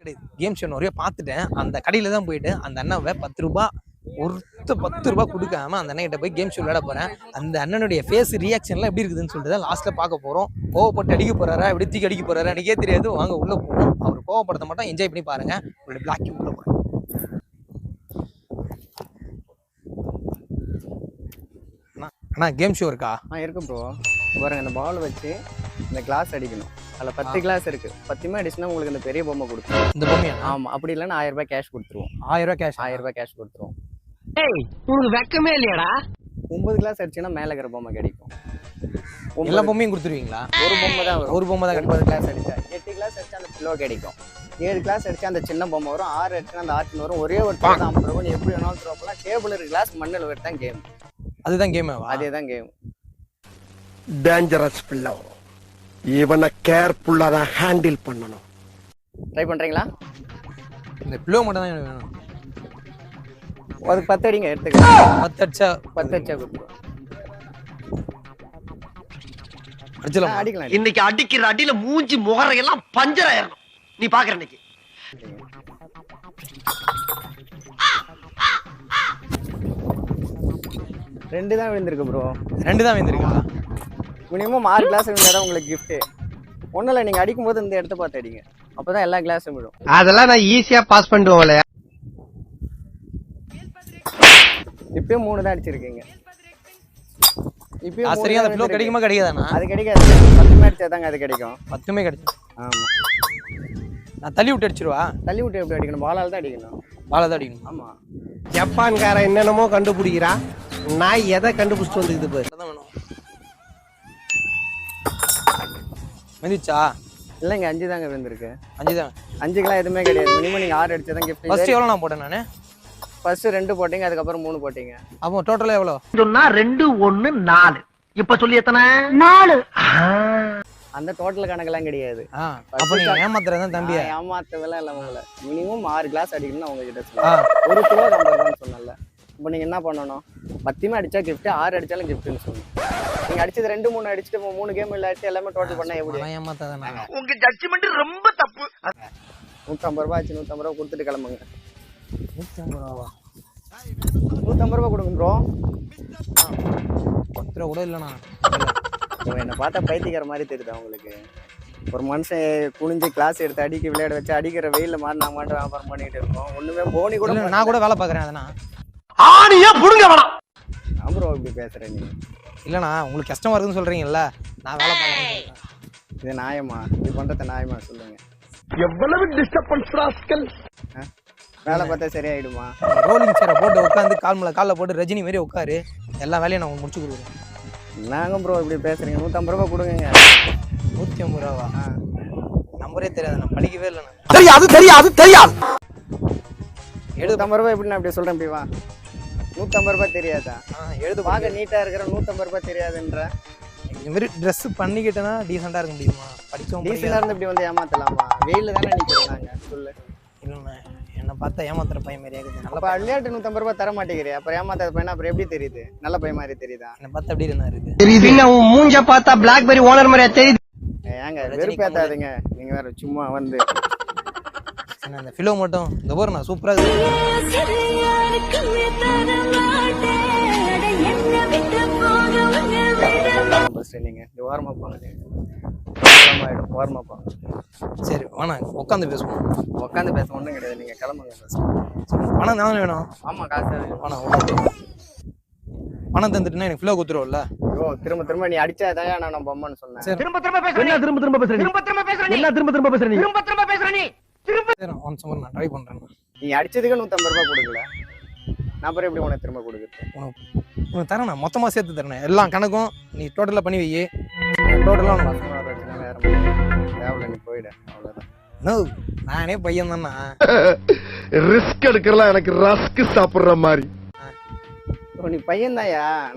கிடையாது. Game show நிறைய பார்த்துட்டேன். அந்த கடையில் தான் போயிட்டு அந்த அண்ணாவை பத்து ரூபா ஒருத்த பத்து ரூபா கொடுக்காம அந்த அண்ணன் கிட்ட போய் கேம் ஷோ விளையாட போகிறேன் அந்த அண்ணனுடைய ஃபேஸ் ரியாக்ஷன்லாம் எப்படி இருக்குதுன்னு சொல்லிட்டு தான் லாஸ்ட்டில் பார்க்க போகிறோம் கோவப்பட்டு அடிக்க போகிறாரா எப்படி தூக்கி அடிக்க போகிறாரா எனக்கே தெரியாது. வாங்க உள்ளே போவோம். அவர் கோவப்படுத்த மாட்டோம் என்ஜாய் பண்ணி பாருங்கள் உங்களுடைய பிளாக் உள்ள போகிறோம் அண்ணா- அண்ணா கேம் ஷோ இருக்கா? ஆ இருக்கும் ப்ரோ பாருங்க இந்த பால் வச்சு இந்த கிளாஸ் அடிக்கணும். அதில் பத்து கிளாஸ் இருக்கு. பத்துமே அடிச்சுனா உங்களுக்கு இந்த பெரிய பொம்மை கொடுத்துருவோம் இந்த பொம்மையா? ஆமாம் அப்படி இல்லைன்னா ஆயிரம் ரூபாய் கேஷ் கொடுத்துருவோம். ஆயிரம் ரூபாய் கேஷ் ஆயிரம் ரூபாய் கேஷ் கொடுத்துருவோம். உனக்கு வெக்கமே இல்லையாடா? ஒன்பது கிளாஸ் அடிச்சுன்னா மேலே இருக்கிற பொம்மை கிடைக்கும். எல்லா பொம்மையும் கொடுத்துருவீங்களா? ஒரு பொம்மை தான் வரும். ஒரு பொம்மை தான் ஒன்பது கிளாஸ் அடிச்சா எட்டு கிளாஸ் அடிச்சா அந்த கிலோ கிடைக்கும். ஏழு கிளாஸ் அடிச்சா அந்த சின்ன பொம்மை வரும். ஆறு அடிச்சா அந்த ஆர்டின் வரும். ஒரே ஒரு தான் ஐம்பது ரூபாய் நீ எப்படி வேணாலும் த்ரோ பண்ணலாம். டேபிள் இருக்கு. கிளாஸ் மண்ணில் விட்டு தான் கேம் அதுதான் கேமாவா அதே தான் கேம் டேஞ்சரஸ் பிள்ளை இவனை கேர்ஃபுல்லா தான் ஹேண்டில் பண்ணணும். ட்ரை பண்ணுறீங்களா இந்த பிளோ மட்டும் தான் எனக்கு வேணும். அதுக்கு பத்து அடிங்க எடுத்துக்கலாம் பத்து அடிச்சா பத்து அடிச்சா கொடுத்துருவோம். அடிச்சலாம் அடிக்கலாம் இன்னைக்கு அடிக்கிற அடியில மூஞ்சி முகரையெல்லாம் பஞ்சர் ஆயிரணும். நீ பாக்குற இன்னைக்கு. ரெண்டு தான் விழுந்திருக்கு ப்ரோ ரெண்டு தான் வந்திருக்கா மினிமம் ஆறு கிளாஸ் விழுந்தாதான் உங்களுக்கு கிஃப்ட்டு ஒன்றும் இல்லை நீங்கள் அடிக்கும்போது இந்த இடத்த பார்த்து அடிங்க. அப்போ தான் எல்லா கிளாஸும் விழும். அதெல்லாம் நான் ஈஸியா பாஸ் பண்ணிடுவோம்ல. இப்பயும் மூணு தான் அடிச்சிருக்கீங்க. இப்பயும் சரியா அந்த ஃப்ளோ. கிடைக்குமா கிடைக்காதாண்ணா? அது கிடைக்காது. பத்துமே அடிச்சா தாங்க அது கிடைக்கும். பத்துமே கிடைச்சு ஆமாம் நான் தள்ளி விட்டு அடிச்சிருவா? தள்ளி விட்டு எப்படி அடிக்கணும்? பாலால் தான் அடிக்கணும். பாலை தான் அடிக்கணும். ஆமாம் ஜப்பான்காரன் என்னென்னமோ கண்டுபிடிக்கிறான். நான் எதை கண்டுபிடிச்சிட்டு வந்துக்குது பாரு. மெதிச்சா இல்லைங்க அஞ்சு தாங்க விழுந்திருக்கு. அஞ்சு தான் அஞ்சுக்கெல்லாம் எதுவுமே கிடையாது. மினிமம் நீங்கள் ஆறு அடிச்சா தான் கிஃப்ட் எவ்வளோ நான் போட்டேன் நான்? ஃபர்ஸ்ட் ரெண்டு போட்டீங்க அதுக்கப்புறம் மூணு போட்டீங்க. அப்போ டோட்டலாக எவ்வளோ? சொன்னா ரெண்டு ஒண்ணு நாலு. இப்ப சொல்லி எத்தனை? நாலு. அந்த டோட்டல் கணக்கெல்லாம் கிடையாது. அப்போ நீங்கள் ஏமாத்துறதான் தம்பியா? நான் ஏமாத்தவெல்லாம் இல்லை உங்களை. மினிமம் ஆறு கிளாஸ் அடிக்கணும்னு உங்ககிட்ட ஆ. சொல்லுவேன் ஒரு கிலோ ஐம்பது ரூபான்னு சொன்னல இப்போ நீங்கள் என்ன பண்ணணும்? பத்துமே அடிச்சா gift ஆறு அடிச்சாலும் கிஃப்ட்னு சொல்லணும். நீங்கள் அடிச்சது ரெண்டு மூணு அடிச்சுட்டு மூணு கேம் இல்லாட்டி எல்லாமே டோட்டல் பண்ணால் எப்படி? ஏமாத்தாதானே உங்க ஜட்ஜ்மெண்ட் ரொம்ப தப்பு. நூற்றம்பது ரூபா ஆச்சு நூற்றம்பது ரூபா கொடுத்துட்டு கிளம்புங்க. நூற்றி ஐம்பது ரூபாவா? நூற்றம்பது ரூபா கொடுங்க ப்ரோ பத்து ரூபா கூட இல்லைண்ணா. என்னை பார்த்தா பைத்தியக்கார மாதிரி தெரியுதா உங்களுக்கு? ஒரு மனுஷன் குனிஞ்சு கிளாஸ் எடுத்து அடிக்க விளையாட வச்சு அடிக்கிற வெயிலில் மாதிரி நான் மட்டும் வியாபாரம் பண்ணிட்டு இருக்கோம். ஒன்றுமே போனி கூட இல்லை நான் கூட வேலை பார்க்குறேன் அதனா ஆணியா புடுங்க வேணாம். ப்ரோ இப்படி பேசுகிறேன் நீ. இல்லைண்ணா உங்களுக்கு கஷ்டமா இருக்குன்னு சொல்கிறீங்கல்ல நான் வேலை பார்க்குறேன். இது நியாயமா? இது பண்ணுறது நியாயமா சொல்லுங்க. எவ்வளவு டிஸ்டர்பன்ஸ் ராஸ்கல்? வேலை பார்த்தா சரியாயிடுமா? ரோலிங் சேரை போட்டு உட்காந்து கால் மேலே காலில் போட்டு ரஜினி மாதிரி உட்காரு. எல்லா வேலையும் நான் முடிச்சு கொடுக்குறேன். நாங்க ப்ரோ இப்படி பேசுறீங்க? நூற்றம்பது ரூபா கொடுங்க நூற்றி ஐம்பது ரூபாவா நம்பரே தெரியாது நான் படிக்கவே இல்லைண்ணா. தெரியாது தெரியாது தெரியாது. எழுது நூற்றம்பது ரூபாய் எப்படி நான் இப்படி சொல்றேன் இப்படி வா. நூற்றம்பது ரூபாய் தெரியாதா? எழுது பார்க்க நீட்டா இருக்கிற நூற்றம்பது ரூபாய் தெரியாதுன்ற. இந்த மாதிரி ட்ரெஸ் பண்ணிக்கிட்டேன்னா டீசெண்டாக இருக்க முடியுமா? படிக்கவும் டீசெண்டாக இருந்து இப்படி வந்து ஏமாத்தலாமா? வெயில தானே நிற்கிறோம் நாங்க சொல்லு இல்லைண்ணா என்னை பார்த்தா ஏமாத்துற பையன் மாதிரியா இருக்குது. நல்ல விளையாட்டு நூற்றம்பது ரூபாய் தர மாட்டேங்கிறே அப்புறம் ஏமாத்தாத பையனா? அப்புறம் எப்படி தெரியுது? நல்ல பையன் மாதிரி தெரியுதா? என்னை பார்த்தா அப்படி இருந்தா இருக்கு பின்ன உன் மூஞ்ச பார்த்தா பிளாக்பெரி ஓனர் மாதிரியா தெரியுது. ஏங்க வெறுப்பேத்தாதுங்க. நீங்க வேற சும்மா வந்து சரி, அந்த ஃபிலோ மட்டும். இந்த போர் நான் சூப்பராக இந்த ஓரமா போங்க. ஓரமாயிடும் ஓரமா போங்க. சரி வேணாம் உட்காந்து பேசுவோம். உட்காந்து பேச ஒன்றும் கிடையாது. நீங்க கிளம்புங்க ஃபர்ஸ்ட் பணம் தானே வேணும்? ஆமா காசு வேணும். பணம் உட்காந்து பணம் தந்துட்டுனா எனக்கு ஃபிலோ கொடுத்துருவோம்ல ஐயோ திரும்ப திரும்ப நீ அடிச்சாதான் நான் நம்ம பொம்மைன்னு சொன்னேன். திரும்ப திரும்ப பேசுற என்ன திரும்ப திரும்ப பேசுற திரும்ப திரும்ப பேசுற என்ன திரும்ப திரும்ப பேசுற திரும்ப திரும்ப பேசுற நீ. திரும்ப ஒன் சம்மர் நான் ட்ரை பண்ணுறேன் நீ அடிச்சதுக்கு நூற்றம்பது ரூபாய் கொடுக்கல. நான் அப்புறம் எப்படி உனக்கு திரும்ப கொடுக்குறது? உனக்கு உனக்கு தரேன் நான். மொத்தமாக சேர்த்து தரேன். எல்லா கணக்கும் நீ டோட்டலாக பண்ணி வை. டோட்டலாக உனக்கு. தேவையில்ல நீ போயிடு. அவ்வளோதான் நானே பையன் தானே ரிஸ்க் எடுக்கலாம் எனக்கு ரஸ்க் சாப்பிடுற மாதிரி. நீ பையன்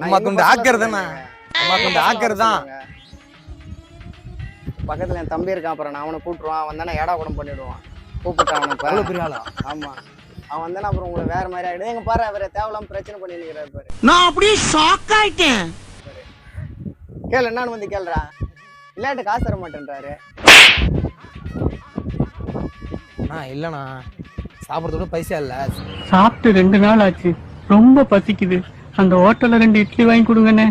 அம்மா கொஞ்சம் ஆக்கர் தானே அம்மா கொஞ்சம் ஆக்கர் தான். பக்கத்துல என் தம்பி இருக்கான் அப்புறம் நான் அவனை கூட்டுருவான் அவன் தானே ஏடா கூட பண்ணிடுவான். கூப்பிட்டு அவனை இப்ப. அவ்வளோ பெரிய ஆளா? ஆமா. அவன் வந்தானே அப்புறம் உங்களை வேற மாதிரி ஆயிடும் எங்க பாரு அவரை தேவையில்லாம பிரச்சனை பண்ணி நிற்கிறாரு பாரு. நான் அப்படியே ஷாக் ஆயிட்டேன். கேளு என்னன்னு வந்து கேளுடா. இல்லாட்டு காசு தர மாட்டேன்றாரு. அண்ணா இல்லைண்ணா. சாப்பிட்றதோட பைசா இல்லை. சாப்பிட்டு ரெண்டு நாள் ஆச்சு. ரொம்ப பசிக்குது. அந்த ஹோட்டல்ல ரெண்டு இட்லி வாங்கி கொடுங்கண்ணே.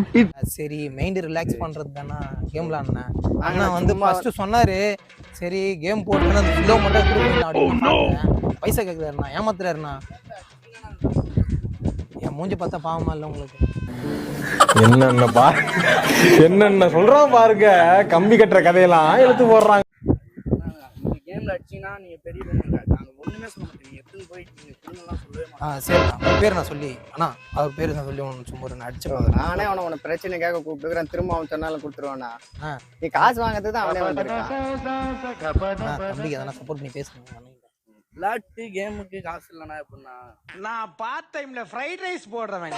சரி மைண்ட் ரிலாக்ஸ் பண்ணுறது தானே கேம் விளாட்னேன் அண்ணா வந்து ஃபஸ்ட்டு சொன்னார் சரி கேம் போட்டு அந்த கிலோ மட்டும் அப்படின்னு பார்த்தேன் பைசா கேட்குறாருண்ணா ஏமாத்துறாருண்ணா. என் மூஞ்சி பார்த்தா பாவமா இல்லை உங்களுக்கு? என்னென்ன பா என்னென்ன சொல்றான் பாருங்க கம்பி கட்டுற கதையெல்லாம் எடுத்து போடுறாங்க. கேம்ல அடிச்சீங்கன்னா நீங்க பெரிய பொண்ணு நாங்க ஒண்ணுமே சொல்ல மாட்டீங்க எத்தனை போய் நீங்க ஆ சரிண்ணா உன் பேர் நான் சொல்லி அண்ணா அவர் பேர் நான் சொல்லி ஒன்று சும்மா நான் அடிச்சு நானே அவனை உன பிரச்சனைக்காக கூப்பிட்டுக்கிறேன் திரும்ப அவன் சொன்னாலும் கொடுத்துருவானா? நீ காசு வாங்குறதுக்கு தான் அவனே வந்திருக்கான். தம்பிக்கு எதனா சப்போர்ட் பண்ணி பேசுங்க அண்ணா விளையாட்டு கேமுக்கு காசு இல்லைனா எப்படின்னா நான் பார்ட் டைம்ல ஃப்ரைட் ரைஸ் போடுறவன்.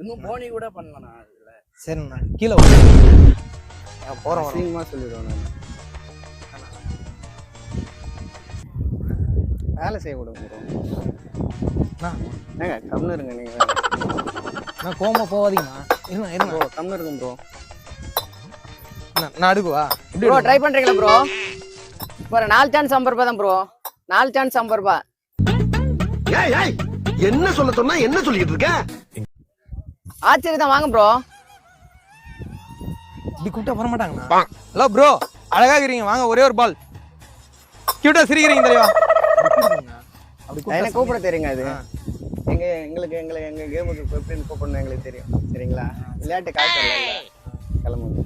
இன்னும் போனி கூட பண்ணலண்ணா. இதுல சரிண்ணா கீழே அசிங்கமா சொல்லிடுவேன். நான் வேலை செய்ய. அண்ணா. ஏங்க கம்னு இருங்க நீங்க. நான் கோமா போகாதீங்கண்ணா இருண்ணா இருண்ணா ப்ரோ கம்னு இருக்கும் ப்ரோ அண்ணா, நான் அடுக்குவா? ப்ரோ? ட்ரை பண்றீங்களா ப்ரோ ஒரு நாலு சான்ஸ் ஐம்பது ரூபாய் தான் ப்ரோ நாலு சான்ஸ் ஐம்பது ரூபாய் ஏய் ஏய் என்ன சொல்ல சொன்னா என்ன சொல்லிட்டு இருக்க? ஆச்சரியம் தான் வாங்க ப்ரோ இப்படி கூப்பிட்டா வர மாட்டாங்கண்ணா ஹலோ ப்ரோ அழகா இருக்கிறீங்க. வாங்க ஒரே ஒரு பால் கியூட்டா சிரிக்கிறீங்க கூப்பிட்டா எனக்கு கூப்பிட தெரியுங்க அது. எங்க எங்களுக்கு எங்களை எங்க கேமுக்கு எப்படின்னு கூப்பிடணும் எங்களுக்கு தெரியும். சரிங்களா? விளையாட்டு காசு கிளம்புங்க.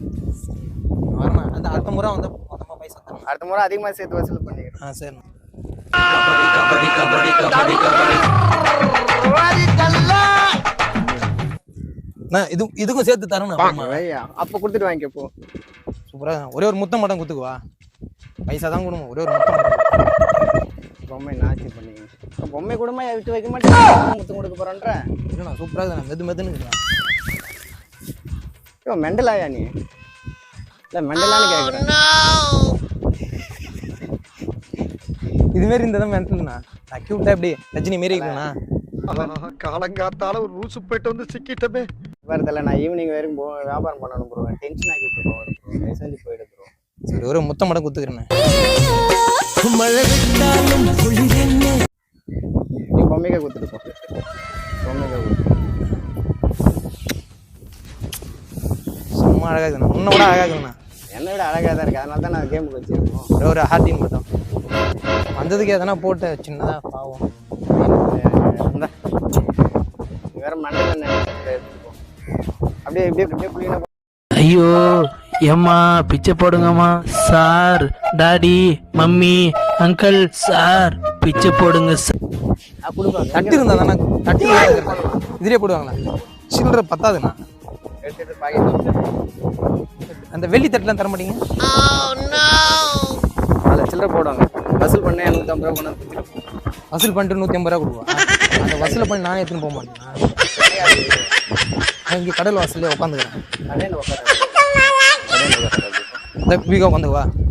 வரணும் அந்த அடுத்த முறை வந்து மொத்தமாக பைசா அடுத்த முறை அதிகமா சேர்த்து வசூல் பண்ணிக்கிறேன் ஆ சரிண்ணா அண்ணா, இது இதுக்கும் சேர்த்து தரணும் அப்ப கொடுத்துட்டு வாங்கிக்க போ. சூப்பரா. ஒரே ஒரு முத்தம் மட்டும் குத்துக்குவா பைசா தான் கொடுங்க. ஒரே ஒரு முத்தம் மட்டும் பொம்மை நாச்சி பண்ணீங்க இப்ப பொம்மை கூடமா விட்டு வைக்க மாட்டேன். முத்தம் கொடுக்க போறேன்ற. இல்லைண்ணா சூப்பராக இருக்குண்ணா மெது மெதுன்னு. ஐயோ மெண்டலாயா நீ? இல்ல மெண்டலான்னு கேக்குறேன். இது மாரி இந்த தான் மென்டல்ண்ணா நான் க்யூட்டா எப்படி ரஜினி மாரி இருக்குண்ணா காலங்காத்தால ஒரு ரூசு போயிட்டு வந்து சிக்கிட்டமே. வரதில்ல நான் ஈவினிங் வரைக்கும் போ வியாபாரம் பண்ணணும் ப்ரோ டென்ஷன் ஆகிட்டு ப்ரோ செஞ்சு போயிடு ப்ரோ சரி ஒரு முத்தம் மட்டும் குத்துக்கிறேண்ணே நீ பொம்மைக்கே கொடுத்துட்டு போ. பொம்மைக்கே கொடுத்து சும்மா அழகா இருக்குண்ணா. உன்னை விட அழகா இருக்குண்ணா. என்னை விட அழகாக தான் இருக்கு. அதனால தான் நான் கேமுக்கு வச்சிருக்கோம். ஒரே ஹார்டின் மட்டும் வந்ததுக்கு எதனா போட்டு சின்னதா பாவம். வேற எடுத்துக்கோ அப்படியே இப்படியே அப்படியே புள்ளினா ஐயோ. ஏம்மா பிச்சை போடுங்கம்மா. Sir daddy mummy uncle sir பிச்சை போடுங்க கொடுப்பேன் தட்டு இருந்தா தானே? தட்டு இருந்தா இதுலயே போடுவாங்களா? சில்லற பத்தாதுண்ணா. அந்த வெள்ளி தட்டுலாம் தர மாட்டீங்க? அதில் சில்லறை போடுவாங்க. வசூல் பண்ண நூற்றம்பது ரூபா கொண்டு வசூல் பண்ணிட்டு நூற்றி ஐம்பது ரூபா கொடுவா? அந்த வசூலை பண்ணி நானே எடுத்துன்னு போக மாட்டேன்? இங்கே கடல் வாசல்லே உட்காந்துக்கிறேன். கடையில் உட்கார கடையில்